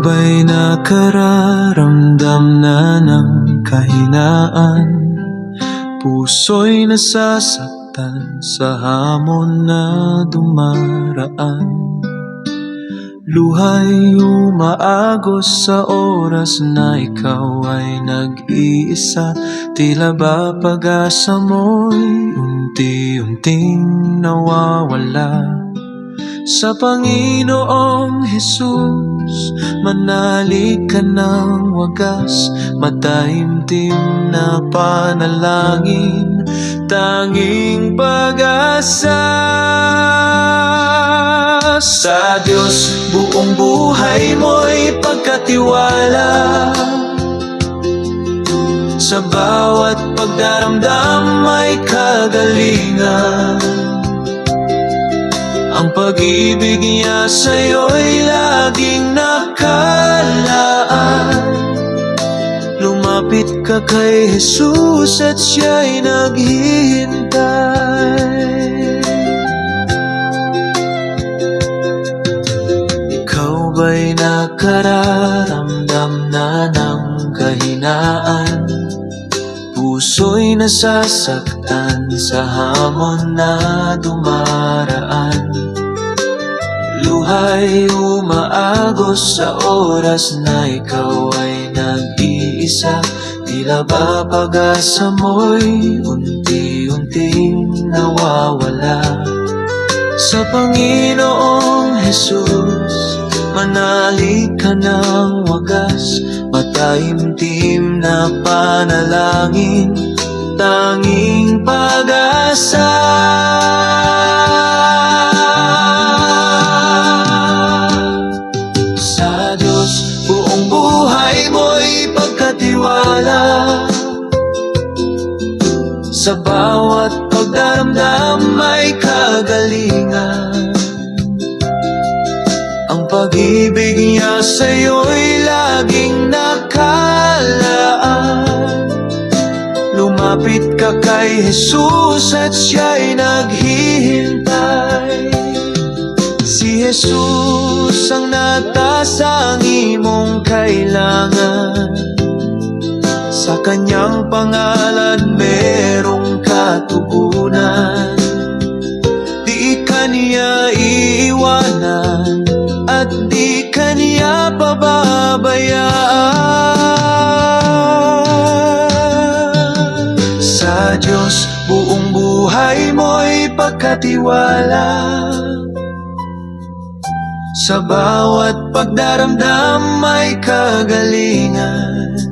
Ba'y nakararamdam na ng kahinaan? Puso'y nasasaktan sa hamon na dumaraan. Luhay umaagos sa oras na ikaw ay nag-iisa. Tila ba pag-asa mo'y unti-unting nawawala? Sa Panginoong Jesus, manalig ka ng wagas Mataimtim na panalangin, tanging pag-asa. Sa Diyos, buong buhay mo'y pagkatiwala. Sa bawat pagdaramdam ay kagalingan Ang pag-ibig niya sa'yo'y laging nakalaan. Lumapit ka kay Jesus at siya'y naghihintay. Ikaw ba'y nakararamdam na ng kahinaan? Puso'y nasasaktan sa hamon na dumaraan Luhay umaagos sa oras na ikaw ay nag-iisa. Tila ba pag-asa mo'y unti-unting nawawala? Sa Panginoong Jesus, manalig ka ng wagas. Mataimtim na panalangin, tanging pag-asa pagkatiwala Sa bawat pagdaramdam ay kagalingan. Ang pag-ibig niya sa'yo'y laging nakalaan. Lumapit ka kay Jesus at siya'y naghihintay. Si Jesus ang natasang imong kailangan Sa kanyang pangalan merong katugunan Di ka niya iiwanan At di ka niya pababayaan Sa Diyos buong buhay mo'y pagkatiwala. Sa bawat pagdaramdam ay kagalingan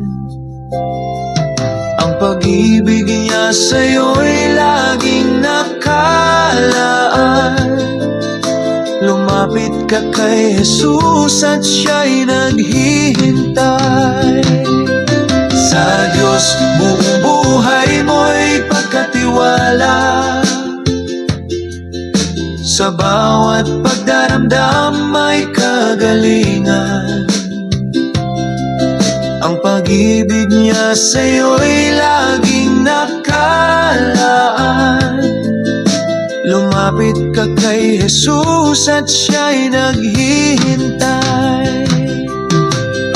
pag-ibig niya sa'yo'y laging nakalaan. Lumapit ka kay Jesus at siya'y naghihintay. Sa Diyos buong buhay mo'y pagkatiwala. Sa bawat pagdaramdam ay kagalingan pag-ibig niya sa'yo'y laging nakalaan. Lumapit ka kay Jesus at siya'y naghihintay.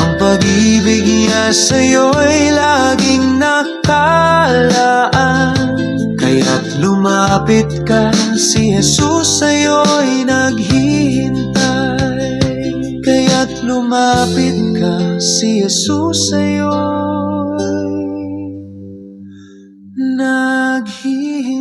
Ang pag-ibig niya sa'yo'y laging nakalaan. Kaya't lumapit ka, si Jesus sa'yo'y naghihintay. Kaya't lumapit talaga si Jesus sa'yo'y naghihintay.